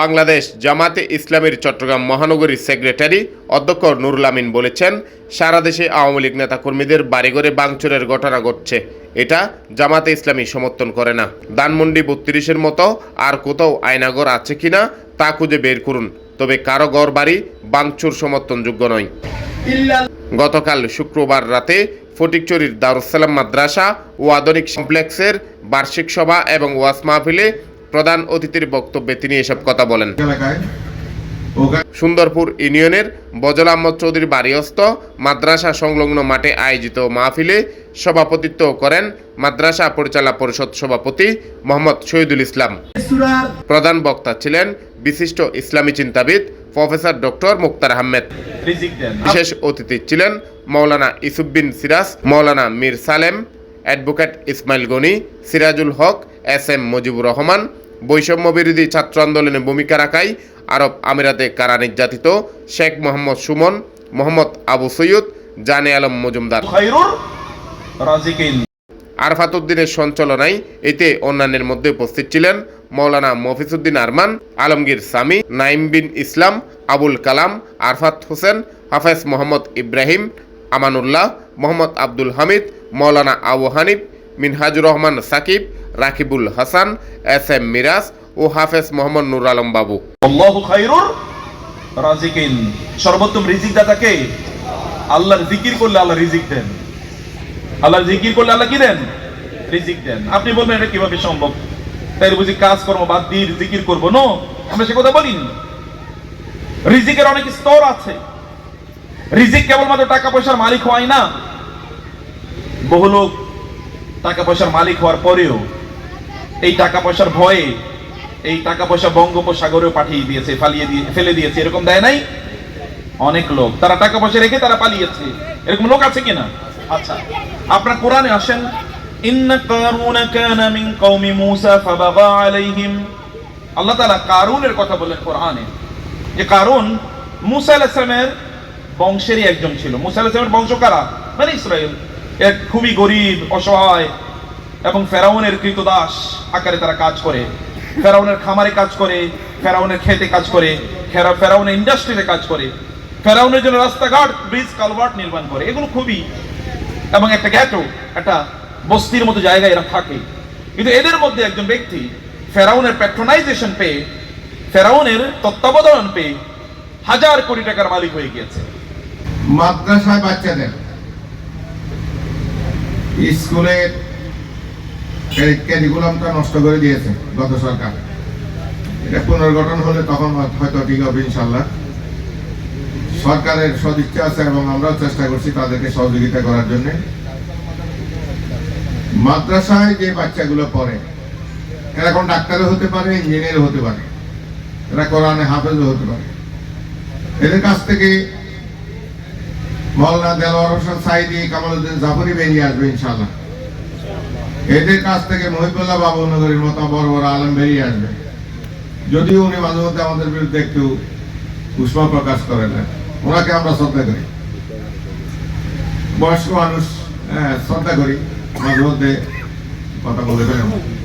বাংলাদেশ জামাতে ইসলামের চট্টগ্রাম মহানগরীর সেক্রেটারি অধ্যক্ষ নুরুল আমিন বলেছেন, সারা দেশে আওয়ামী লীগ নেতাকর্মীদের বাড়িঘরে বাংচুরের ঘটনা ঘটছে। এটা জামাতে ইসলামী সমর্থন করে না। দানমন্ডি বত্রিশের মতো আর কোথাও আয়নাগর আছে কিনা তা খুঁজে বের করুন। তবে কারও ঘর বাড়ি ভাঙচুর সমর্থনযোগ্য নয়। গতকাল শুক্রবার রাতে ফটিকচুরির দারুসালাম মাদ্রাসা ও আধুনিক কমপ্লেক্সের বার্ষিক সভা এবং ওয়াস মাহফিলে প্রধান অতিথির বক্তব্যে তিনি এসব কথা বলেন। সুন্দরপুর ইউনিয়নের বজল আহমদ চৌধুরী বাড়িস্থ মাদ্রাসা সংলগ্ন মাঠে আয়োজিত মাহফিলে সভাপতিত্ব করেন মাদ্রাসা পরিচালনা পরিষদ সভাপতি মোহাম্মদ শহীদুল ইসলাম। প্রধান বক্তা ছিলেন বিশিষ্ট ইসলামী চিন্তাবিদ প্রফেসর ডক্টর মুক্তার আহমেদ। বিশেষ অতিথি ছিলেন Maulana Isuddin Siraj Maulana Mir Salem advocate Ismail Gani Sirajul Haque S M Mujibur Rahman বৈষম্য বিরোধী ছাত্র আন্দোলনে ভূমিকা রাখায় আরব আমিরাতে কারা নির্যাতিত? শেখ মোহাম্মদ সুমন মোহাম্মদ আবু সৈয়দ জানে আলম মজুমদার। আরফাত উদ্দিনের সঞ্চালনায় এতে অন্যান্যের মধ্যে উপস্থিত ছিলেন মৌলানা মফিসুদ্দিন আরমান আলমগীর সামি নাইম বিন ইসলাম আবুল কালাম আরফাত হোসেন হাফেজ মোহাম্মদ ইব্রাহিম আমানুল্লাহ মোহাম্মদ আব্দুল হামিদ মৌলানা আবু হানিফ মিনহাজুর রহমান সাকিব রাকিবুল হাসান, এস এম মিরাজ ও হাফেজ মোহাম্মদ নুর আলম বাবু। সর্বোত্তম রিজিক দাতাকে আল্লাহর জিকির করলে আল্লাহ রিজিক দেন। আল্লাহর জিকির করলে আল্লাহ কি দেন? রিজিক দেন। আপনি বলবেন এটা কীভাবে সম্ভব? তাই বুঝি বাদ দিয়ে জিকির করব। নো সে কথা বলিনি। রিজিকের অনেক স্তর আছে। রিজিক কেবলমাত্র টাকা পয়সার মালিক হয় না। বহু লোক টাকা পয়সার মালিক হওয়ার পরেও এই টাকা পয়সার ভয়ে, এই টাকা পয়সা বঙ্গোপসাগরেও পাঠিয়ে দিয়েছে, ফালিয়ে দিয়ে, ফেলে দিয়েছে, এরকম দেয় নাই? অনেক লোক। তারা টাকা পয়সা রেখে তারা পালিয়েছে। এরকম লোক আছে কিনা? আচ্ছা আপনার কোরআনে আসেন আল্লাহ তাআলা কারুনের কথা বললেন কোরআনে, যে কারুন মুসা সালামের বংশেরই একজন ছিল। মুসা সালামের বংশ কারা? মানে ইসরায়েল। এক খুবই গরিব, অসহায় এবং ফেরাউনের কৃতদাস আকারে তারা কাজ করে। ফেরাউনের খামারে কাজ করে, ফেরাউনের খেতে কাজ করে, ফেরা ফেরাউনের ইন্ডাস্ট্রিতে কাজ করে। ফেরাউনের জন্য রাস্তাঘাট, ব্রিজ, কালভার্ট নির্মাণ করে। এগুলো খুবই এবং একটা গ্যাটো একটা বস্তির মতো জায়গায় এরা থাকে। কিন্তু এদের মধ্যে একজন ব্যক্তি ফেরাউনের প্যাট্রোনাইজেশন পেয়ে, ফেরাউনের তত্ত্বাবধান পেয়ে হাজার কোটি টাকার মালিক হয়ে গিয়েছে। মাদ্রাসায় বাচ্চাদের, স্কুলের ক্যারিকুলামটা নষ্ট করে দিয়েছে গত সরকার। এটা পুনর্গঠন হলে তখন হয়তো ঠিক হবে ইনশাল্লাহ। সরকারের সদিচ্ছা আছে এবং আমরাও চেষ্টা করছি তাদেরকে সহযোগিতা করার জন্য। মাদ্রাসায় যে বাচ্চাগুলো পড়ে, এরা এখন ডাক্তারও হতে পারে, ইঞ্জিনিয়ারও হতে পারে। এরা কোরআনে হাফেজও হতে পারে। এদের কাছ থেকে মৌলানা দেলোয়ার সাইদি কামালউদ্দিন জাফরি বেরিয়ে আসবে ইনশাল্লাহ। এদের কাছ থেকে মহিবুল্লাহ বাবুনগরীর মতো বড় বড় আলম বেরিয়ে আসবে। যদিও উনি মাঝে মধ্যে আমাদের বিরুদ্ধে একটু উষ্মা প্রকাশ করেন। ওনাকে আমরা শ্রদ্ধা করি। বয়স্ক মানুষ হ্যাঁ, শ্রদ্ধা করি। মাঝে মধ্যে কথা বলে ফেলেন।